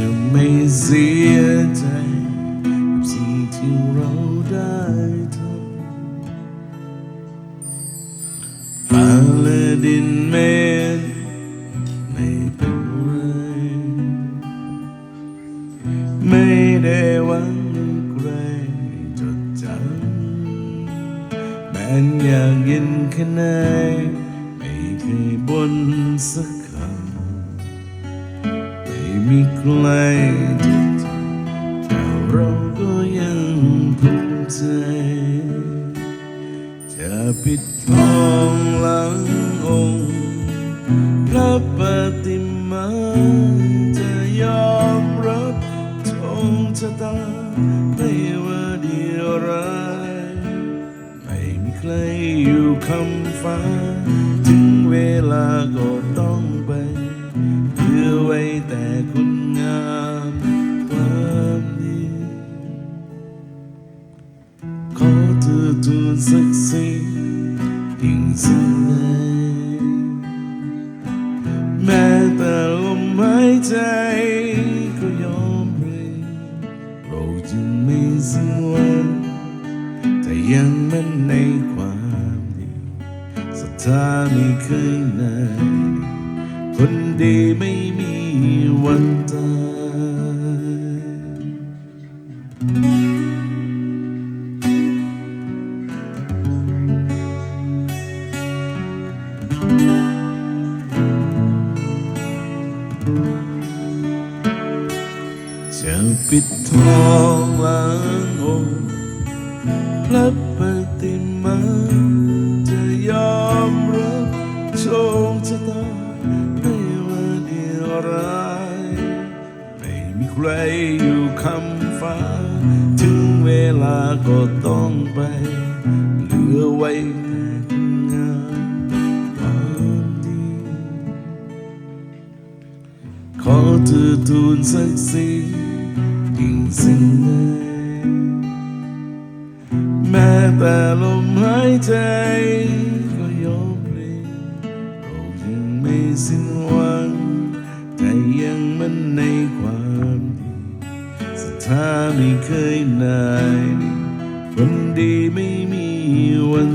จะไม่เสียใจกับสิ่งที่เราได้ทำฟ้าและดินไม่ ค วั เธอทูลสักสิ่งยิ่งสิ่งใดแม้แต่ลมหายใจก็ยอมเพลงเรายังไม่สิ้นหวังแต่ยังมันในความดีศรัทธาไม่เคยนายคนดีไม่มีวัน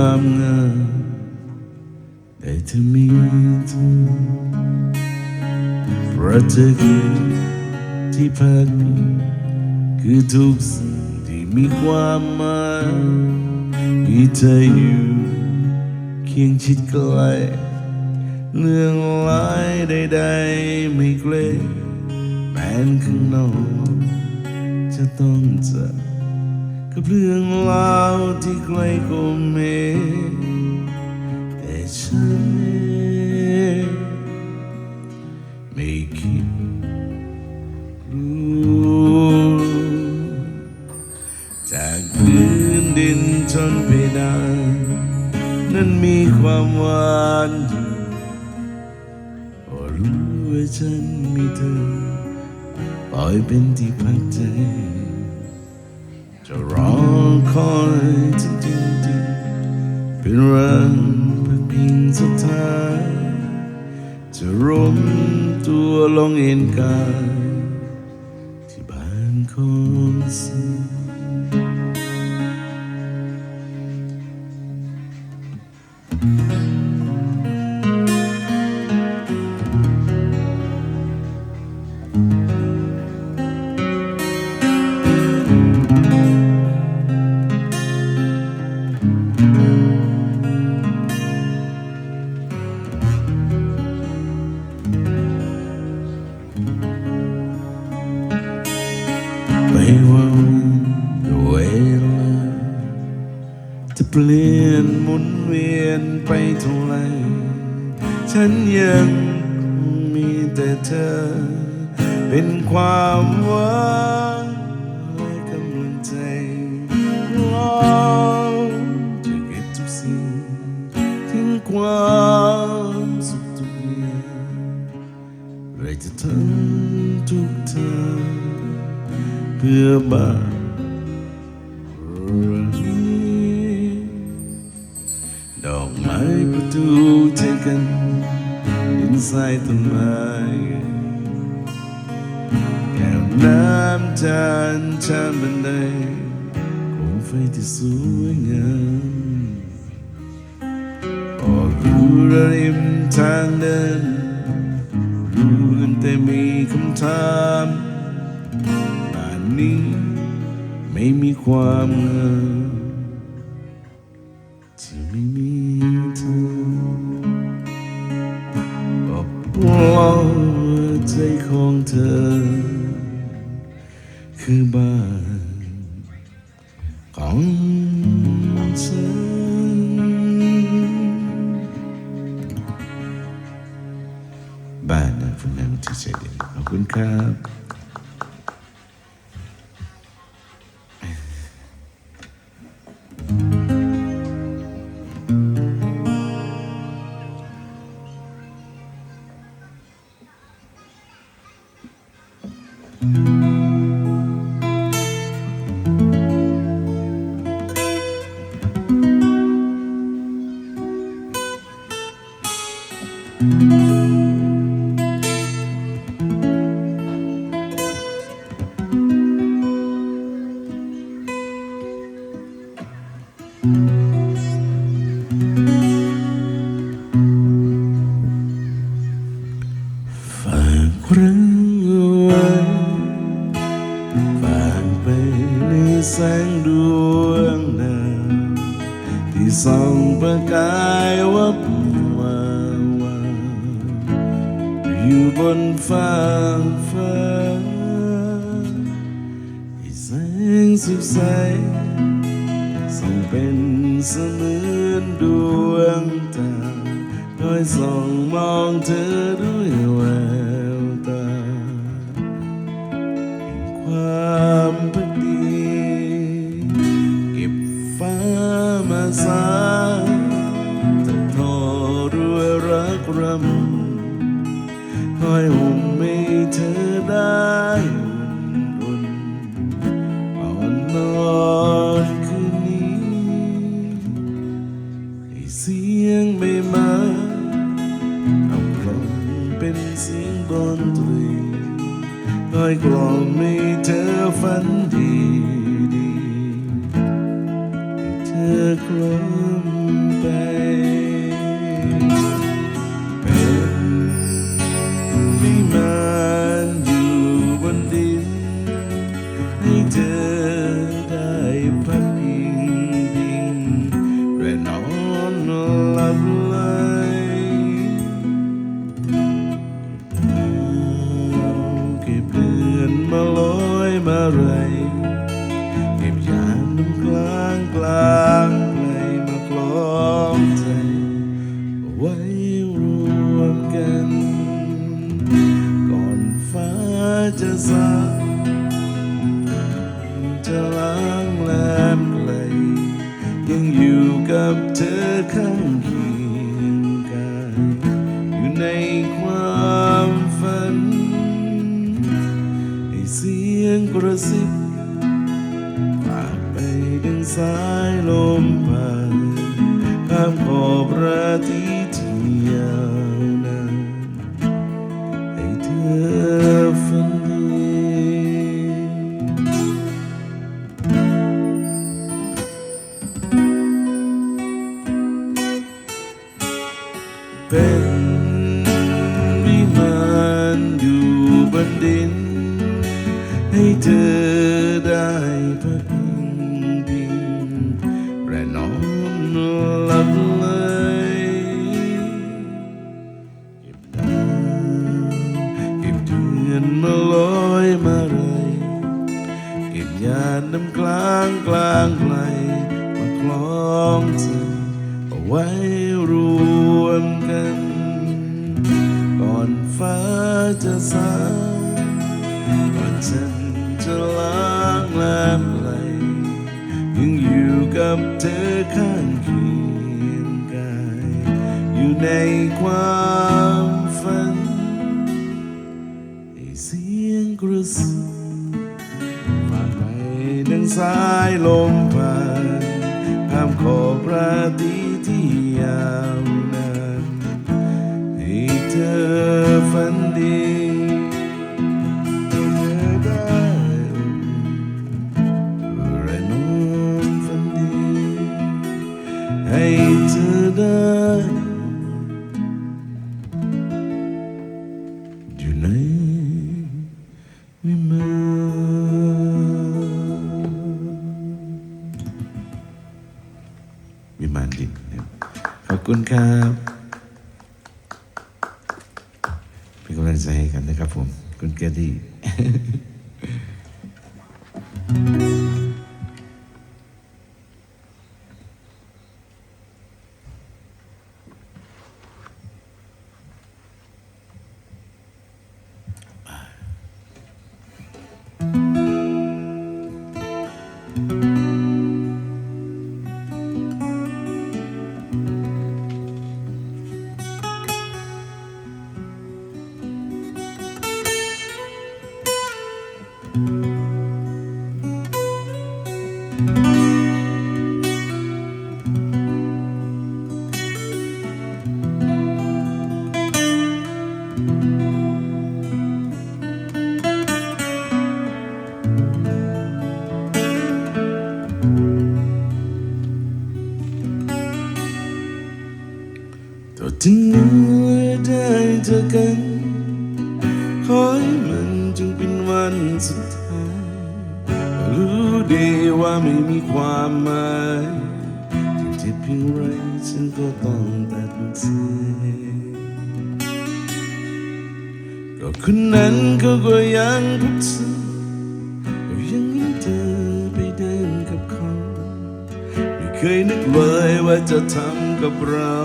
ความงามแต่เธอมีเธอเพราะเธอคือที่พักพิงคือทุกสิ่งที่มีความหมายมีเธออยู่เคียงชิดใกล้เรื่องร้ายใดๆไม่เกรงแม้นข้างนอกจะต้องเจอ กับเรื่องราวที่ใครก็ไม่แต่ฉันไม่คิดรู้จากพื้นดินจนเพดานนั้นมีความหวานอยู่พอรู้ว่าฉันมีเธอปล่อยเป็นที่พักใจ จะรอคอยจนจริงจริงเป็นแรงเป็นพิงสุดท้าย จะร่มตัวลงเอ็กายที่บ้านคนสวย ลี่ยนหมุนเวียนไปเท่าไร ฉันยังมีแต่เธอ เป็นความ ดอกไม้ประตูใจกันยินใส่ต้นไม้แก้วน้ำจานชามบันไดโคมไฟที่สวยงามออกดูระริมทางเดินรู้กันแต่มีคำถามป่านนี้ไม่มีความเงา คือบ้านของฉันบ้านนะคุณนางที่เสด็จขอบคุณครับ have obra di Dia. ไว้รวมกัน ก่อนฟ้าจะสายก่อนฉันจะล้างแลมไหลยังอยู่กับเธอข้างเคียงกาย อยู่ในความฝันเสียงกระซิบผ่านไปดังสายลม ก็ต้องตัดสินก็คนนั้นเขาก็ยังพบเธอก็ยังเห็นเธอไปเดินกับเขา ไม่เคยนึกเลยว่าจะทำกับเรา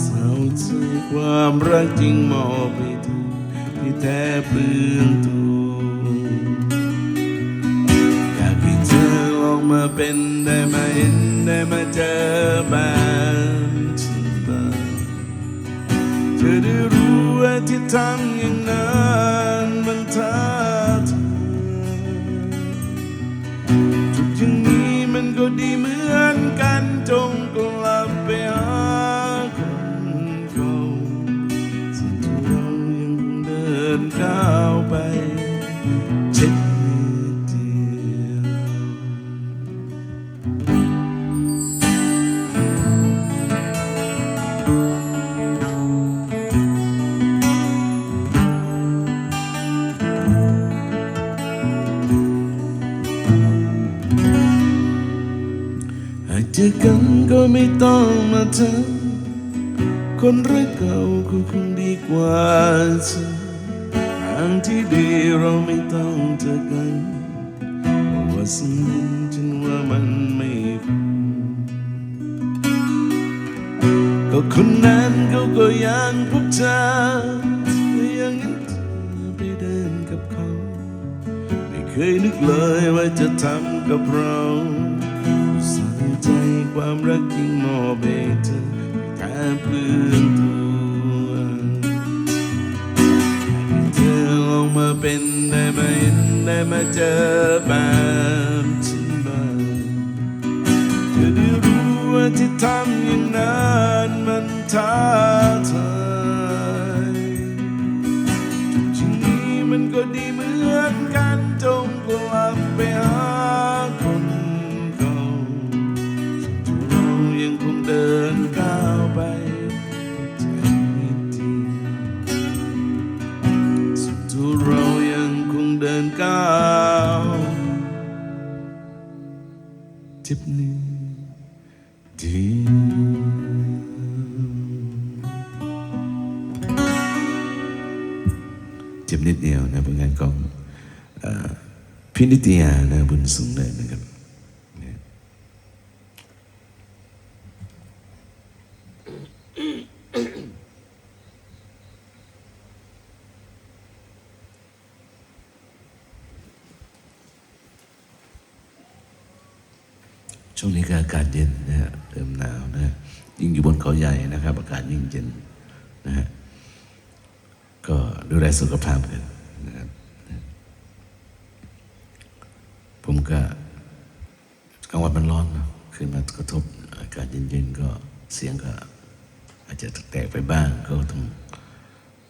เศร้าใจความรักจริงมอบให้เธอที่แท้เปลืองตัว มาเป็นได้มาเห็นได้มาเจอแบบฉันบ้างเธอได้รู้ว่าที่ทำอย่างนั้นมันท้าทายทุกอย่างนี้มันก็ดีเหมือนกันจงกลับ มาทำคนรักเก่าก็คงดีกว่าเธอทางที่ดีเราไม่ต้องเจอกันเพราะว่าสิ่งนั้นฉันว่ามันไม่คุ้มก็คนนั้นเขาก็ยังพบเธอและยังเห็นเธอไปเดินกับเขา ไม่เคยนึกเลยว่าจะทำกับเรา ใจความรักจริงมอบให้เธอแค่เพื่อนตัวให้เธอลองมาเป็นได้ไหมได้มาเจอแบบฉันบ้างเธอได้รู้ว่าที่ทำอย่างนั้นมันท้าทายทีนี้มันก็ดีเหมือนกันจงกลับไปหา เดินก้าวไปถึงนิดเดียวสุดทุเรายังคงเดินก้าวทิพนี้ดีเจ็บนิดเดียวนะผลงานของพินิตยานะบุญสูงเนินากาศเย็นนะฮะเริ่มหนาวนะฮะยิ่งอยู่บนเขาใหญ่นะครับ อากาศยิ่งเย็นนะฮะก็ดูแลสุขภาพกันนะครับผมก็กลางวันมันร้อนนะขึ้นมากระทบอากาศเย็นๆก็เสียงก็ อาจจะแตกไปบ้างก็ต้อง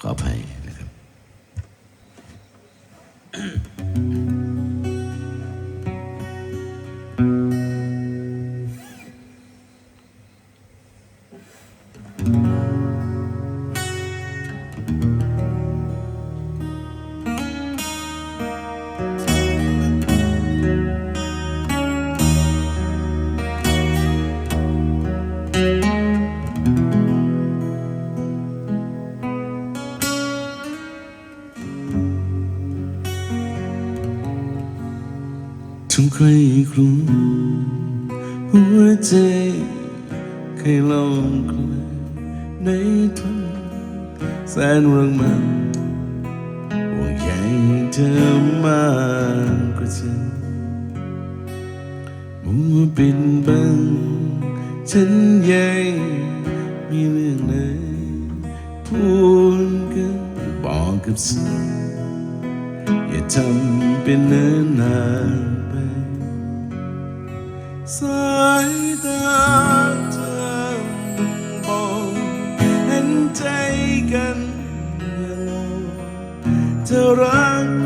ขออภัยนะครับ ทุกใครครุมหัวใจเคยลองคลายในทุนแสนรังมันว่าใหญ่เธอมากกว่าฉันมัวปิดบังฉันใหญ่มีเรื่องไหนพูดกันบอกกับฉันอย่าทำเป็นเนินนาน ใจกันย่าลงเธอรัก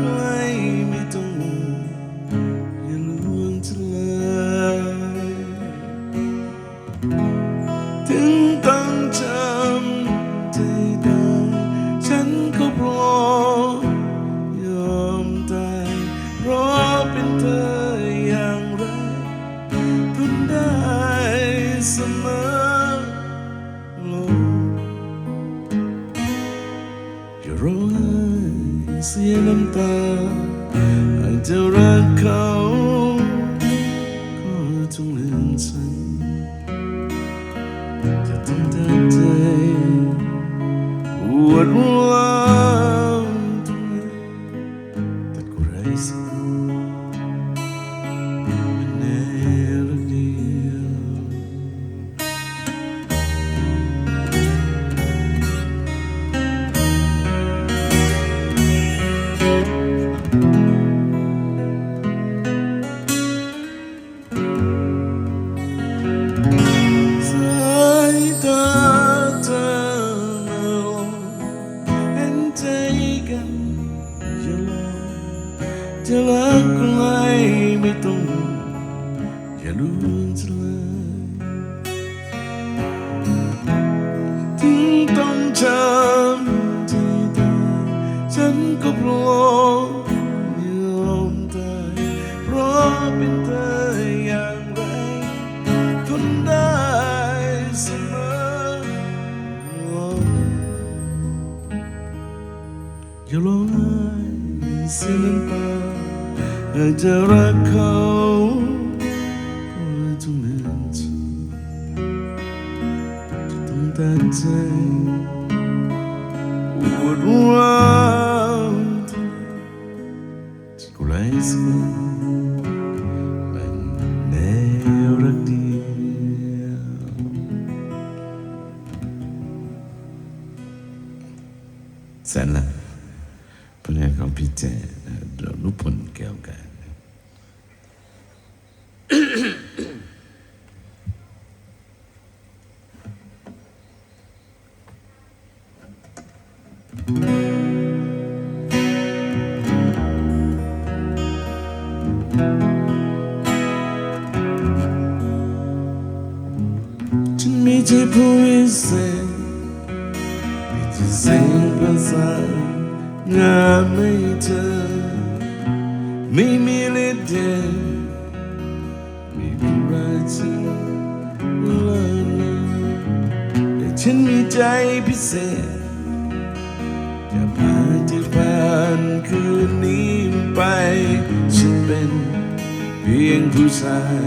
จะ ก็พร้อมยอมตายเพราะเป็นเธออย่างไรทนได้เสมออย่าร้องไห้เสียน้ำตาอาจจะรักเขา แสนละผลงานของพี่แจ๊ดนุพลแก้วกัน ฉันมีใจพิเศษ จะพาเธอผ่านคืนนี้ไป ฉันเป็นเพียงผู้ชาย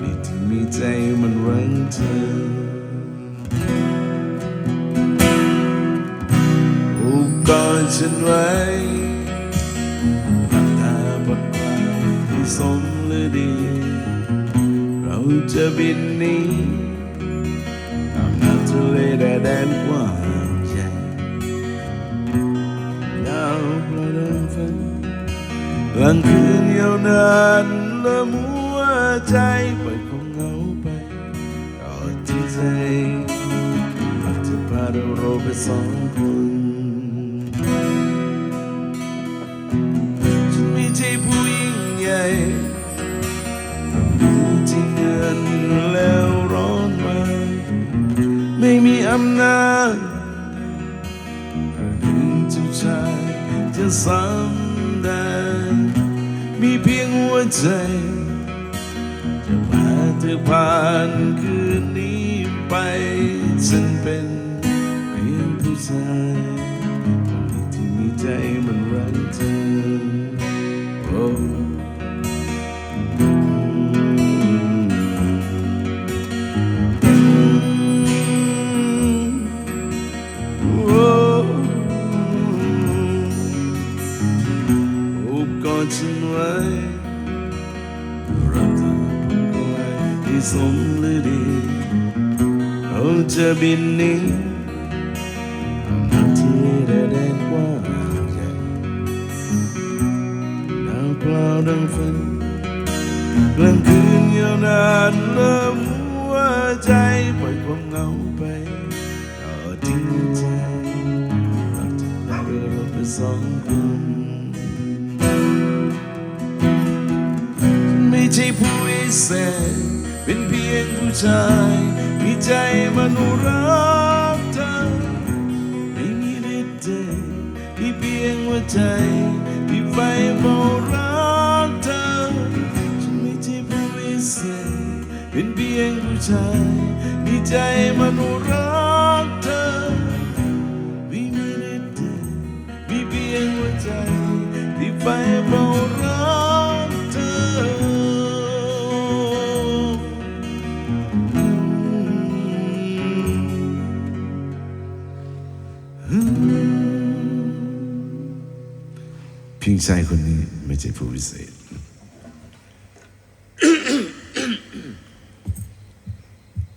นี่ที่มีใจมันรังเธอ โอ้กอดฉันไว้หลับตาบนความที่สมฤดี เราจะบินนี้ามน้ำทะเลแดนกว้างใหญ่ดาวประดังฝันกลางคืนยาวนานละมัวใจปล่อยคงเหงาไปกอดที่ใจอาจจะพาเราไปสองคน ซ้ำได้มีเพียงหัวใจ จะพาเธอผ่านคืนนี้ไป ฉันเป็นเพียงผู้ชายคนที่มีใจ จะบินหนี้ทำหน้าที่แดนกว้างใหญ่ดาวเปล่าดังฝันกลางคืนยาวนานเริ่มหัวใจปล่อยความเหงาไปต่อทิ้งใจรักเธอและเราไปสองคนไม่ใช่ผู้วิเศษเป็นเพียงผู้ชาย ใจมนุรักเธอไม่มีฤทธิ์เดชมีเพียงหัวใจที่ไฟเฝ้ารักเธอฉันไม่ใช่ผู้วิเศษเป็นเพียงผู้ชายมีใจมนุรักเธอไม่มีฤทธิ์เดชมีเพียงหัวใจที่ไฟเฝ้ารัก ชายคนนี้ไม่ใช่ผู้วิเศษ